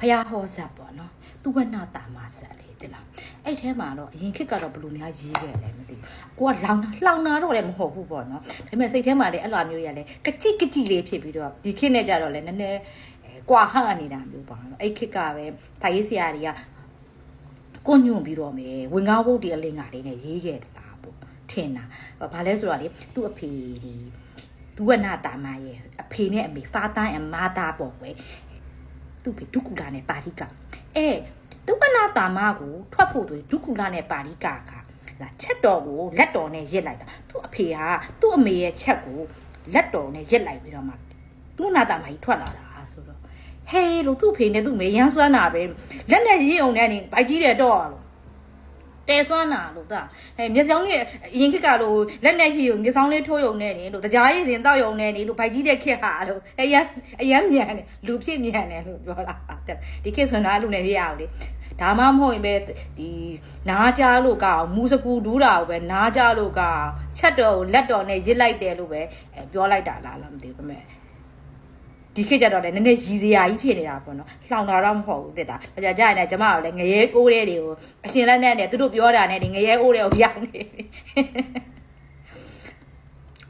ဖះဟောဇတ်ပေါ့နော်သူဝနာတာမဇတ်လေတင်လားအဲ့ထဲမှာတော့အရင်ခေတ်ကတော့ဘယ်လိုများရေးခဲ့လဲမသိဘူးကိုကလောင်တာလောင်တာတော့လည်းမဟုတ်ဘူးပေါ့နော်ဒါပေမဲ့စိတ်ထဲမှာလည်းအဲ့လိုမျိုးရလဲကကြိကကြိလေးဖြစ်ပြီးတော့ဒီခေတ်နဲ့ကြတော့လည်းနည်းနည်းအဲကွာဟန့်နေတာမျိုးပေါ့နော်အဲ့ခေတ်ကပဲထိုင်ရေးဆရာတွေကကိုညွန့်ပြီးတော့မယ်ဝင်ကားဘုတ်ဒီအလင်းကလေးနဲ့ရေးခဲ့တာပေါ့ထင်တာဘာလဲဆိုတော့လေသူ့အဖေဒီသူဝနာတာမရဲ့အဖေနဲ့အမေ father and mother ပေါ့ကွယ် သူ့ဖေဒုက္ကူလာနဲ့ပါဠိကအဲသူဝနာတာမကိုထွက်ဖို့ဆိုရင်ဒုက္ကူလာနဲ့ပါဠိကကလာချက်တော်ကိုလက်တော်နဲ့ရစ်လိုက်တာသူ့အဖေဟာသူ့အမေရဲ့ချက်ကိုလက်တော်နဲ့ရစ်လိုက်ပြီးတော့မှသူဝနာတာမကြီးထွက်လာတာဆိုတော့ဟေးလို့သူ့ဖေနဲ့သူ့မေရမ်းစွမ်းတာပဲလက်နဲ့ရင်းအောင်နဲ့နေဗိုက်ကြီးတယ်တော့လို့ တဲစွမ်းတာလို့ဒါအဲမျက်စောင်းလေးအရင်ခက်ကလို့လက်နဲ့ရှိုံမျက်စောင်းလေးထိုးယုံနဲ့နေလို့တရားရည်စင်တောက်ယုံနဲ့နေလို့ဗိုက်ကြီးတဲ့ခက်ဟာလို့အရန်အရန်မြန်တယ်လူဖြစ်မြန်တယ်လို့ပြောတာဒီခက်ဆိုတော့အဲ့လူနဲ့ပြရအောင်လေဒါမှမဟုတ်ရင်ပဲဒီနားကြလို့ကအောင်မူစကူဒူးတာကိုပဲနားကြလို့ကအောင်ချက်တော်ကိုလက်တော်နဲ့ရစ်လိုက်တယ်လို့ပဲအဲပြောလိုက်တာလားလားမသိဘူးဒါပေမဲ့ ဒီခေတ်ကျတော့လည်းနည်းနည်းရည်စရာကြီးဖြစ်နေတာပေါ့နော်လှောင်တာတော့မဟုတ်ဘူးတက်တာဒါကြကြရင်လည်းကျမတို့လည်းငရဲအိုးတဲ့တွေကိုအရှင်လက်နဲ့နဲ့သူတို့ပြောတာနဲ့ဒီငရဲအိုးတဲ့ကိုပြောင်းနေပြီ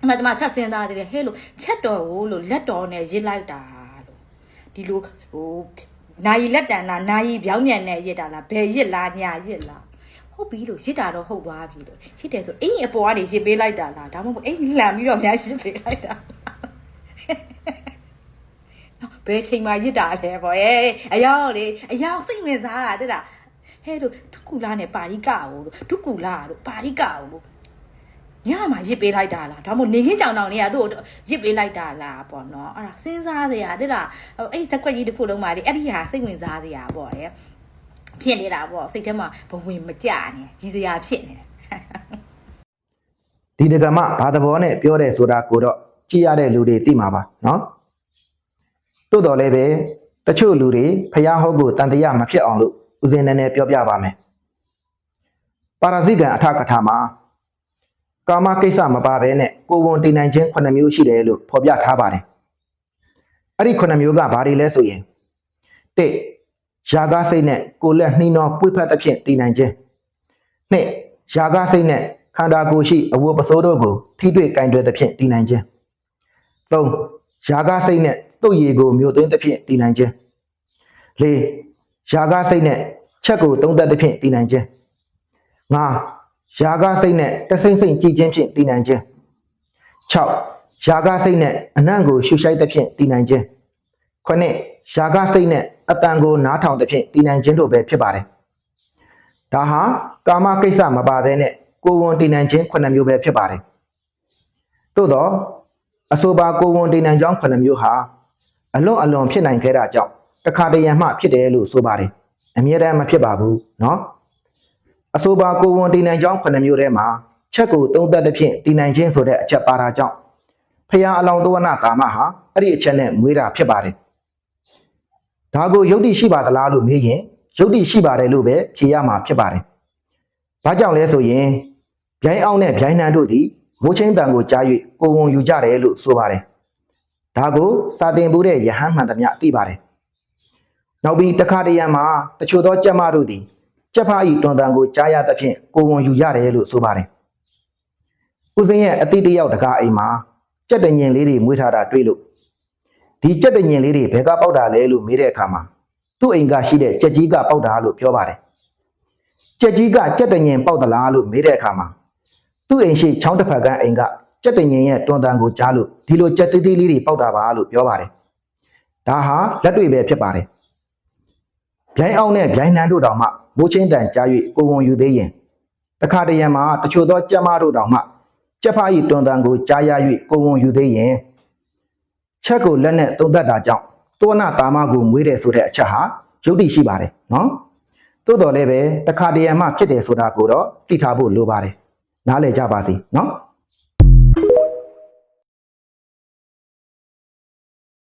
အမကျမချက်စင်းသားသေးတယ်ဟဲ့လို့ချက်တော်ကိုလို့လက်တော်နဲ့ရစ်လိုက်တာလို့ဒီလိုဟိုနာယီလက်တန်လားနာယီပြောင်းမြန်နဲ့ရစ်တာလားဘယ်ရစ်လားညာရစ်လားဟုတ်ပြီလို့ရစ်တာတော့ဟုတ်သွားပြီလို့ရစ်တယ်ဆိုအင်းအပေါ်ကနေရစ်ပေးလိုက်တာလားဒါမှမဟုတ်အင်းလှန်ပြီးတော့များရစ်ပေးလိုက်တာ ဘယ်ချိန်မှရစ်တာလဲပေါ့ဟဲ့အယောင်လေအယောင်စိတ်ဝင်စားတာတဲ့လားဟဲ့တို့ဒုက္ကူလာနဲ့ပါရိကကိုလို့ဒုက္ကူလာတို့ပါရိကကိုလို့ညမှာရစ်ပေးလိုက်တာလားဒါမှမဟုတ်နေခင်းကြောင်တောင်လေးကသူ့ကိုရစ်ပေးလိုက်တာလားပေါ့နော်အဲ့ဒါစဉ်းစားစရာတဲ့လားအဲ့ဇက်ကွက်ကြီးတစ်ခုလုံးမှာလေအဲ့ဒီဟာစိတ်ဝင်စားစရာပေါ့လေဖြစ်နေတာပေါ့စိတ်ထဲမှာဘဝင်မကြနဲ့ရည်စရာဖြစ်နေတယ်ဒီဒကမဘာသဘောနဲ့ပြောတယ်ဆိုတာကိုတော့ကြည့်ရတဲ့လူတွေသိမှာပါနော် သို့တော်လည်းပဲတချို့လူတွေဖျားဟုတ်ကိုတန်တရားမဖြစ်အောင်လို့ဦးစင်းနည်းနည်းပြောပြပါမယ်ပါရဇိကံအထကထာမှာကာမကိစ္စမပါဘဲနဲ့ကိုယ်ဝန်တည်နိုင်ခြင်း9မျိုးရှိတယ်လို့ဖော်ပြထားပါတယ်အဲ့ဒီ9မျိုးကဘာတွေလဲဆိုရင်၁ယာဂစိတ်နဲ့ကိုယ်လက်နှီးနှောပွေ့ဖက်သဖြင့်တည်နိုင်ခြင်း၂ယာဂစိတ်နဲ့ခန္ဓာကိုယ်ရှိအဝတ်ပစိုးတို့ကိုထိတွေ့ကင်တွယ်သဖြင့်တည်နိုင်ခြင်း၃ယာဂစိတ်နဲ့ တုတ်ရည်ကိုမျိုးသွင်းသဖြင့်တည်နိုင်ခြင်း၄ယာဂစိတ်နဲ့ချက်ကိုသုံးသက်သဖြင့်တည်နိုင်ခြင်း၅ယာဂစိတ်နဲ့တဆိမ့်ဆိမ့်ကြည်ခြင်းဖြင့်တည်နိုင်ခြင်း6ယာဂစိတ်နဲ့အနံ့ကိုရှုရှိုက်သဖြင့်တည်နိုင်ခြင်း9ယာဂစိတ်နဲ့အတန်ကိုနားထောင်သဖြင့်တည်နိုင်ခြင်းတို့ပဲဖြစ်ပါတယ်ဒါဟာကာမကိစ္စမပါဘဲနဲ့ကိုယ်ဝန်တည်နိုင်ခြင်း9မျိုးပဲဖြစ်ပါတယ်သို့တော့အဆိုပါကိုယ်ဝန်တည်နိုင်ကြောင်း9မျိုးဟာ အလွန်အလွန်ဖြစ်နိုင်ခဲ့တာကြောင့်တခါတရံမှဖြစ်တယ်လို့ဆိုပါတယ်အမြဲတမ်းမဖြစ်ပါဘူးเนาะအဆိုပါကိုယ်ဝန်တည်နိုင်ကြောင်း9မျိုးထဲမှာချက်ကိုသုံးသက်သဖြင့်တည်နိုင်ခြင်းဆိုတဲ့အချက်ပါတာကြောင့်ဖရာအလောင်းသဝနာကာမဟာအဲ့ဒီအချက်နဲ့မွေးတာဖြစ်ပါတယ်ဒါကိုယုတ်တိရှိပါသလားလို့မေးရင်ယုတ်တိရှိပါတယ်လို့ပဲဖြေရမှာဖြစ်ပါတယ်။ဘာကြောင့်လဲဆိုရင်ဗျိုင်းအောင်နဲ့ဗျိုင်းနှံတို့သည်မိုးချင်းတန်ကိုကြား၍ကိုယ်ဝန်ယူကြတယ်လို့ဆိုပါတယ်။ ဒါကိုစာတင်ပို့တဲ့ယဟန်မှန်သမျှသိပါတယ်။နောက်ပြီးတခါတရံမှာတချို့သောကြက်မတို့သည်ကြက်ဖားဤတွန်တန်ကိုကြားရသဖြင့်ကိုယ်ဝန်ယူရတယ်လို့ဆိုပါတယ်။ဦးစင်းရဲ့အတိတ်တယောက်တကားအိမ်မှာကြက်တညင်လေးတွေမွေးထားတာတွေ့လို့ဒီကြက်တညင်လေးတွေဘယ်ကပေါက်တာလဲလို့မေးတဲ့အခါမှာသူ့အိမ်ကရှိတဲ့ကြက်ကြီးကပေါက်တာလို့ပြောပါတယ်။ကြက်ကြီးကကြက်တညင်ပေါက်သလားလို့မေးတဲ့အခါမှာသူ့အိမ်ရှိချောင်းတစ်ဖက်ကအိမ်က ကြက်တညင်ရဲ့တွန်တန်ကိုကြားလို့ဒီလိုကြက်သေးသေးလေးတွေပေါက်တာပါလို့ပြောပါတယ်။ဒါဟာလက်တွေ့ပဲဖြစ်ပါတယ်။ဗျိုင်းအောင်နဲ့ဗျိုင်းနှံတို့တောင်မှမိုးချင်းတန်ကြား၍ကိုဝန်ယူသေးရင်တခါတရံမှာတချို့သောကြက်မတို့တောင်မှကြက်ဖားဤတွန်တန်ကိုကြားရ၍ကိုဝန်ယူသေးရင်ချက်ကိုလက်နဲ့သုံးသက်တာကြောင့်သောနာတာမကိုမွေးတယ်ဆိုတဲ့အချက်ဟာယုတ်တိရှိပါတယ်နော်သို့တော်လည်းပဲတခါတရံမှဖြစ်တယ်ဆိုတာကိုတော့သိထားဖို့လိုပါတယ်နားလည်ကြပါစေနော်